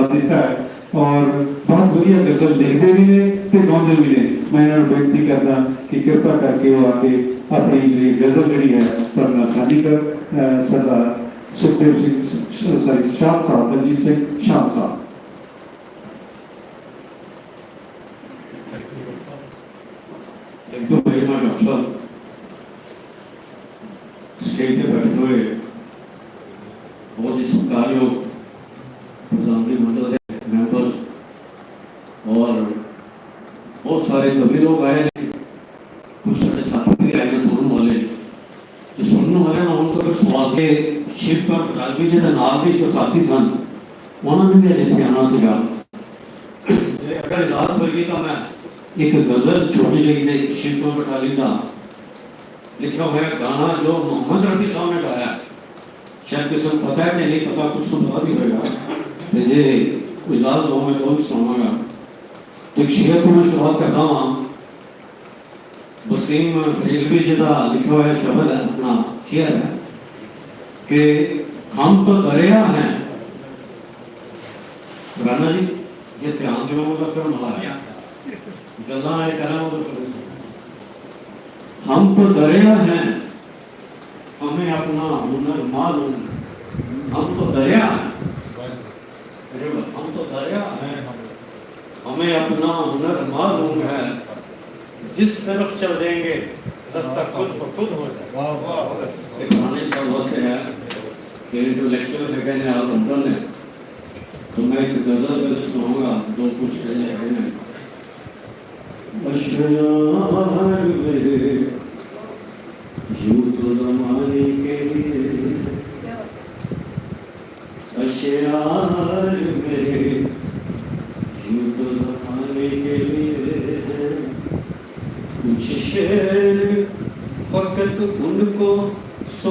ਲਗਾ ਦਿੱਤਾ ਹੈ। ਔਰ ਬਹੁਤ ਵਧੀਆ ਗਜ਼ਲ ਲਿਖਦੇ ਵੀ ਨੇ ਤੇ ਗਾਉਂਦੇ ਵੀ ਨੇ। ਮੈਂ ਇਹਨਾਂ ਨੂੰ ਬੇਨਤੀ ਕਰਦਾ ਕਿ ਕਿਰਪਾ ਕਰਕੇ ਉਹ ਆ ਕੇ ਆਪਣੀ ਜਿਹੜੀ ਗਜ਼ਲ ਜਿਹੜੀ ਹੈ, ਤੁਹਾਡੇ ਨਾਲ ਸਾਂਝੀ ਕਰ। ਸਰਦਾਰ ਸੁਖਦੇਵ ਸਿੰਘ ਸੌਰੀ ਸ਼ਾਹ ਸਾਹਿਬ, ਦਲਜੀਤ ਸਿੰਘ ਸ਼ਾਹ ਸਾਹਿਬ। بھی لوگ آئے ہیں۔ کچھ سارے ساتھی بھی آئے ہیں سننے والے۔ جو سننے والے نا ان کو پھر سوال کے شیپ پر ڈال بھی جاتا نال بھی جو ساتھی سن۔ انہوں نے بھی جیتے آنا سکا جی، اگر اجازت ہوئی تو میں ایک غزل چھوٹی لگی نے شیپ پر بٹا تھا لکھا ہوا ہے، گانا جو محمد رفیع صاحب نے گایا۔ شاید کسی کو پتہ ہے کہ نہیں پتہ، کچھ سنا بھی ہوئے گا۔ مجھے جی، اجازت ہو میں بہت سنوں گا۔ ایک شعر کو میں شروعات کرتا ہوں۔ وسیم ریلوی جا لکھا ہوا شبد ہے اپنا شعر ہے کہ ہم تو دریا ہیں رانا جی یہ دھیان جو ہوگا پھر ملا گیا گلا ہے کہنا ہوگا پھر ہم تو دریا ہیں ہمیں اپنا ہنر معلوم ہم تو دریا ہیں ہم تو دریا ہیں ہمیں اپنا ہنر معلوم ہے جس طرف چل دیں گے رستہ خود پر خود ہو جائے۔ سے ہے کہ جو لیکچر میں کہنے آپ انٹرن نے تو میں ایک غزل میں ہوں گا دو کچھ کہنے ہیں۔ اشعار میرے یوں تو زمانے کے لیے اشعار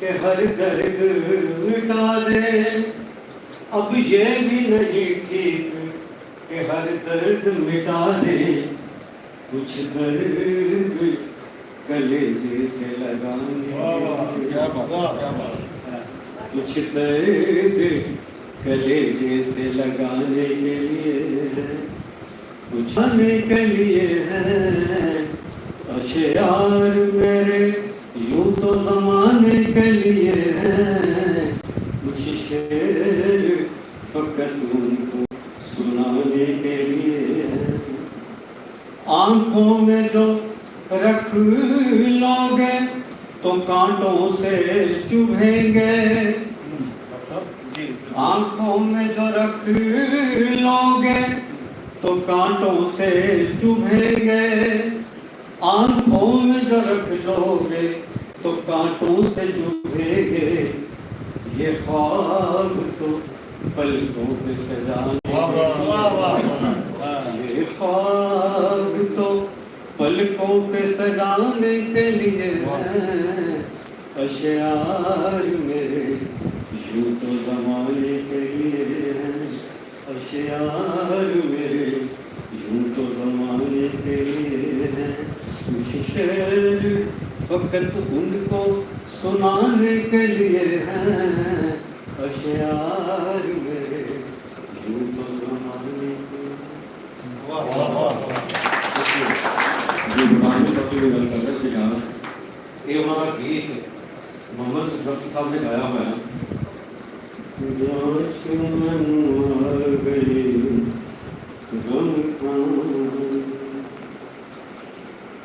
کہ ہر درد مٹا دے۔ اب یہ بھی نہیں ٹھیک کہ ہر درد مٹا دے۔ کچھ درد کلیجے سے لگانے۔ کچھ درد کلیجے سے لگانے کے لیے کچھ کے لیے ہے۔ اشعار میرے یوں تو زمانے کے لیے کچھ شیر فقط ان کو سنانے کے لیے۔ آنکھوں میں جو رکھ لوگے، تو کانٹوں سے چبھیں گے۔ آنکھوں میں جو رکھ لوگے، تو کانٹوں سے چبھیں گے۔ آنکھوں میں جو رکھ لو گے تو کانٹوں سے جھوبے گے۔ یہ خواب تو پلکوں پہ سجانے یہ خواب تو پلکوں پہ سجانے کے لیے اشعار میرے یوں تو زمانے کے لیے اشعار فقط ان کو سنانے کے لیے ہیں۔ اشعار میرے یوں تو زمانے کے یہ ہمارا گیت محمد صدف صاحب نے گایا ہوا ہے۔ گئی غم کان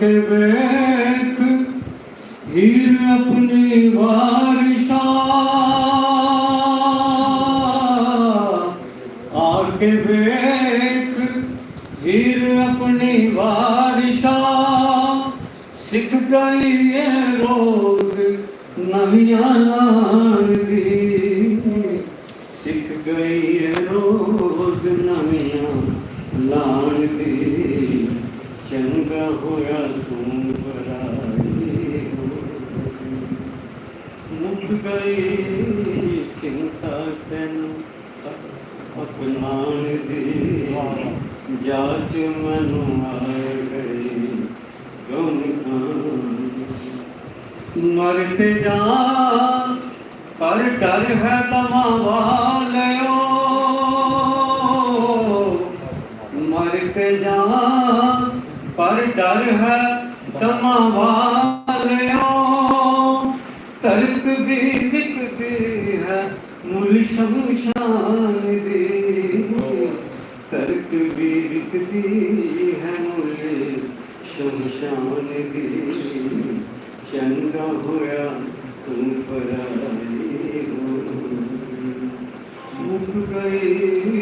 ਕੇ ਵੇਖ ਹੀਰ ਆਪਣੀ ਵਾਰਿਸ਼ਾ ਆਰ ਕੇ ਵੇਖ ਹੀਰ ਆਪਣੀ ਵਾਰਿਸ਼ਾ ਸਿੱਖ ਗਈ ਏ ਰੋਜ਼ ਨਵੀਆਂ ਲਾਣ ਦੀ ਸਿੱਖ ਗਈ ਏ ਰੋਜ਼ ਲਾਣ ਦੀ ਚੰਗਾ ਹੋਇਆ ਤੂੰ ਬਰਾਈ ਮੁੱਕ ਗਈ ਚਿੰਤਾ ਤੈਨੂੰ ਅਪਨਾਣ ਦੀ। ਜਾਚ ਮਨੂੰ ਆ ਗਈ ਗਮ ਮਰਤੇ ਜਾ, ਪਰ ਡਰ ਹੈ ਤਮਾ یار ہے تما ترک بھی بکتی ہے مل شمشان دی ترک بھی بکتی ہے مل شمشان دی چنگا ہویا تم پر آئی ہو مک گئی